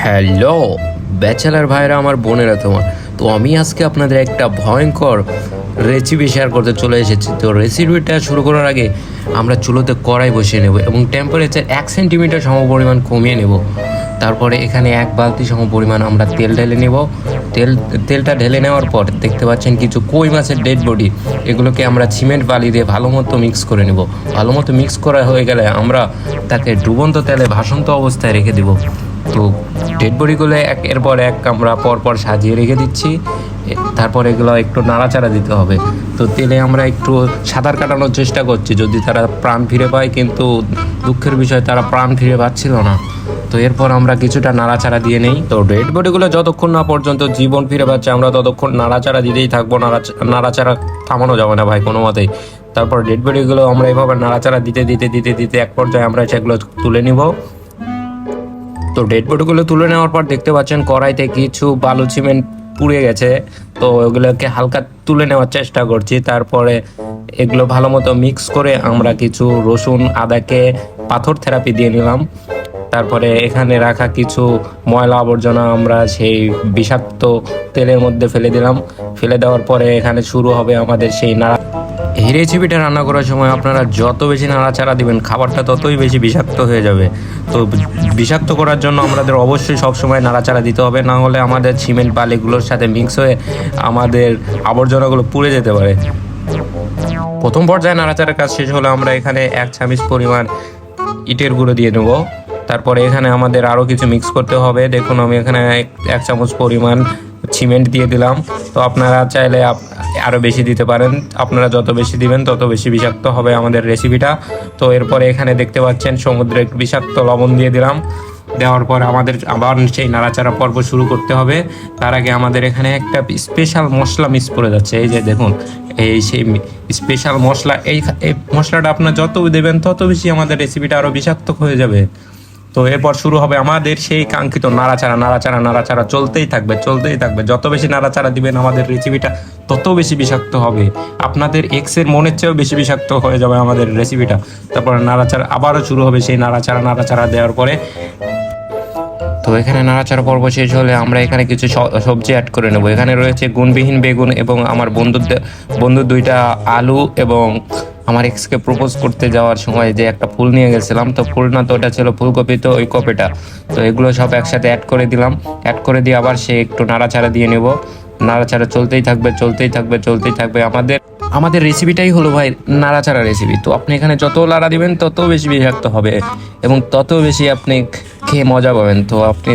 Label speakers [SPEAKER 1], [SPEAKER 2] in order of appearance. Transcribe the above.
[SPEAKER 1] Hello, bachelor ভাইরা, আমার বোনেরা তোমার। তো আমি আজকে আপনাদের একটা ভয়ঙ্কর রেসিপি শেয়ার করতে চলে এসেছি। তো রেসিপিটা শুরু করার আগে আমরা চুলোতে কড়াই বসিয়ে নেব এবং টেম্পারেচার এক সেন্টিমিটার সম পরিমাণ কমিয়ে নেব। তারপরে এখানে এক বালতি সম পরিমাণ আমরা তেল ঢেলে নেব। তেল, তেলটা ঢেলে নেওয়ার পর দেখতে পাচ্ছেন কিছু কই মাছের ডেড বডি এগুলোকে আমরা সিমেন্ট বালি দিয়ে ভালো মতো মিক্স করে নেব। ভালো মতো মিক্স করা হয়ে গেলে আমরা তাকে ডুবন্ত তেলে ভাসন্ত অবস্থায় রেখে দেব। তো ডেড বডিগুলো এক এর পর এক আমরা পর পর সাজিয়ে রেখে দিচ্ছি। তারপর এগুলো একটু নাড়াচাড়া দিতে হবে। তো তেলে আমরা একটু সাঁতার কাটানোর চেষ্টা করছি। যদি তারা প্রাণ ফিরে পায় কিন্তু দুঃখের বিষয়, তারা প্রাণ ফিরে পাচ্ছিল না। তো এরপর আমরা কিছুটা নাড়াচাড়া দিয়ে নেই। তো ডেড বডিগুলো যতক্ষণ না পর্যন্ত জীবন ফিরে পাচ্ছে, আমরা ততক্ষণ নাড়াচাড়া দিতেই থাকব। নাড়াচা- নাড়াচাড়া থামানো যাবে না ভাই কোনো মতেই। তারপর ডেড বডিগুলো আমরা এভাবে নাড়াচাড়া দিতে দিতে দিতে দিতে এক পর্যায়ে আমরা সেগুলো তুলে নিব। তো ডেড বডিগুলো তুলে নেওয়ার পর দেখতে পাচ্ছেন কড়াইতে কিছু বালু সিমেন্ট পুড়ে গেছে। তো ওগুলোকে হালকা তুলে নেওয়ার চেষ্টা করছি। তারপরে এগুলো ভালো মতো মিক্স করে আমরা কিছু রসুন, আদাকে পাথর থেরাপি দিয়ে নিলাম। তারপরে এখানে রাখা কিছু ময়লা আবর্জনা আমরা সেই বিষাক্ত তেলের মধ্যে ফেলে দিলাম। ফেলে দেওয়ার পরে এখানে শুরু হবে আমাদের সেই নাড়া এই রেসিপিটা রান্না করার সময় আপনারা যত বেশি নাড়াচাড়া দিবেন, খাবারটা ততই বেশি বিষাক্ত হয়ে যাবে। তো বিষাক্ত করার জন্য আমাদের অবশ্যই সবসময় নাড়াচাড়া দিতে হবে, না হলে আমাদের সিমেন্ট বালিগুলোর সাথে মিক্স হয়ে আমাদের আবর্জনাগুলো পুড়ে যেতে পারে। প্রথম পর্যায়ে নাড়াচাড়ার কাজ শেষ হলে আমরা এখানে এক চামিচ পরিমাণ ইটের গুঁড়ো দিয়ে নেব তারপরে এখানে আমাদের আরও কিছু মিক্স করতে হবে। দেখুন, আমি এখানে এক- চামচ পরিমাণ সিমেন্ট দিয়ে দিলাম। তো আপনারা চাইলে আরও বেশি দিতে পারেন। আপনারা যত বেশি দিবেন, তত বেশি বিষাক্ত হবে আমাদের রেসিপিটা তো এরপরে এখানে দেখতে পাচ্ছেন, সমুদ্রে বিষাক্ত লবণ দিয়ে দিলাম। দেওয়ার পর আমাদের আবার সেই নাড়াচাড়া পর্ব শুরু করতে হবে। তার আগে আমাদের এখানে একটা স্পেশাল মশলা মিস করে যাচ্ছে। এই যে দেখুন, এই সেই স্পেশাল মশলা, এই মশলাটা আপনার যত দেবেন, তত বেশি আমাদের রেসিপিটা আরও বিষাক্ত হয়ে যাবে। তো এরপর শুরু হবে আমাদের সেই কাঙ্ক্ষিত নাড়াচাড়া নাড়াচাড়া নাড়াচাড়া চলতেই থাকবে চলতেই থাকবে। যত বেশি নাড়াচাড়া দিবেন, আমাদের রেসিপিটা তত বেশি বিষাক্ত হবে। আপনাদের এক্সের মনের চেয়েও বেশি বিষাক্ত হয়ে যাবে আমাদের রেসিপিটা তারপরে নাড়াচাড়া আবারও শুরু হবে সেই নাড়াচাড়া নাড়াচাড়া দেওয়ার পরে। তো এখানে নাড়াচাড়া পর্ব শেষ হলে আমরা এখানে কিছু সবজি অ্যাড করে নেব। এখানে রয়েছে গুণবিহীন বেগুন এবং আমার বন্ধুর বন্ধুর দুইটা আলু এবং আমার এক্সকে প্রপোজ করতে যাওয়ার সময় যে একটা ফুল নিয়ে গেছিলাম, তো ফুল না, তো ওটা ছিল ফুলকপি, তো ওই কপিটা। তো এগুলো সব একসাথে অ্যাড করে দিলাম। অ্যাড করে দিয়ে আবার সে একটু নাড়াচাড়া দিয়ে নেব। নাড়াচাড়া চলতেই থাকবে চলতেই থাকবে চলতেই থাকবে। আমাদের আমাদের রেসিপিটাই হলো ভাই নাড়াচাড়া রেসিপি তো আপনি এখানে যত লাড়া দিবেন, তত বেশি বিষাক্ত হবে এবং তত বেশি আপনি খেয়ে মজা পাবেন। তো আপনি